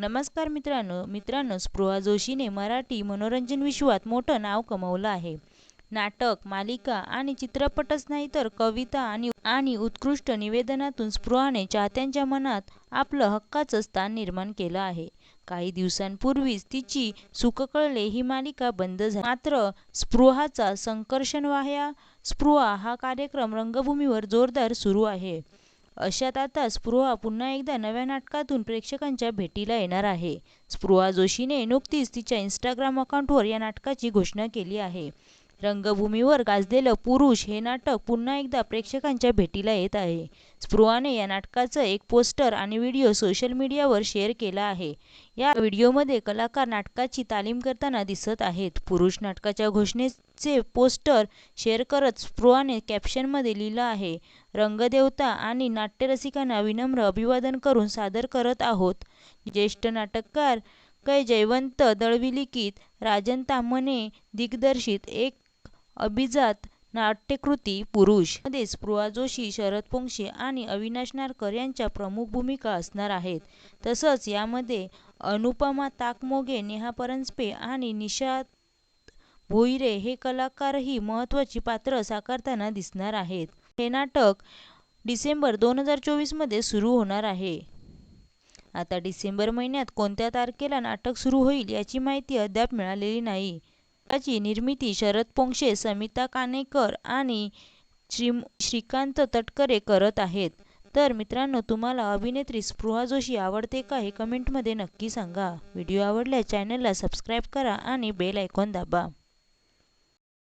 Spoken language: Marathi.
नमस्कार मित्रांनो मित्रांनो स्पृहा जोशीने मराठी मनोरंजन विश्वात मोठं नाव कमवलं आहे. नाटक मालिका आणि चित्रपटच नाही तर कविता आणि आणि उत्कृष्ट निवेदनातून स्पृहाने चाहत्यांच्या मनात आपलं हक्काचं स्थान निर्माण केलं आहे. काही दिवसांपूर्वीच तिची सुखकळले ही मालिका बंद झाली. मात्र स्पृहाचा संकर्षण वाह्या स्पृहा हा कार्यक्रम रंगभूमीवर जोरदार सुरू आहे. अशात आता स्पृहा पुन्हा एकदा नव्या नाटकातून प्रेक्षकांच्या भेटीला येणार आहे. स्पृहा जोशीने नुकतीच तिच्या इन्स्टाग्राम अकाउंटवर या नाटकाची घोषणा केली आहे. रंगभूमीवर गाजलेलं पुरुष हे नाटक पुन्हा एकदा प्रेक्षकांच्या भेटीला येत आहे. स्पृहाने या नाटकाचं एक पोस्टर आणि व्हिडिओ सोशल मीडियावर शेअर केला आहे. या व्हिडिओमध्ये कलाकार नाटकाची तालीम करताना दिसत आहेत. पुरुष नाटकाच्या घोषणेचे पोस्टर शेअर करत स्पृहाने कॅप्शनमध्ये लिहिलं आहे रंगदेवता आणि नाट्यरसिकांना विनम्र अभिवादन करून सादर करत आहोत. ज्येष्ठ नाटककार कै जयवंत दळविलिखित राजन तामने दिग्दर्शित एक अभिजात नाट्यकृती पुरुष. मध्ये स्पृहा जोशी शरद पोंक्षे आणि अविनाश नारकर यांच्या प्रमुख भूमिका असणार आहेत. तसंच यामध्ये अनुपमा ताकमोगे नेहा परांजपे आणि निशात भोईरे हे कलाकारही महत्त्वाची पात्र साकारताना दिसणार आहेत. हे नाटक डिसेंबर दोन हजार चोवीसमध्ये सुरू होणार आहे. आता डिसेंबर महिन्यात कोणत्या तारखेला नाटक सुरू होईल याची माहिती अद्याप मिळालेली नाही. याची निर्मिती शरद पोंक्षे समिता कानेकर आणि श्री श्रीकांत तटकरे करत आहेत. तर मित्रांनो तुम्हाला अभिनेत्री स्पृहा जोशी आवडते का हे कमेंटमध्ये नक्की सांगा. व्हिडिओ आवडल्यास चॅनलला सबस्क्राईब करा आणि बेल आयकॉन दाबा.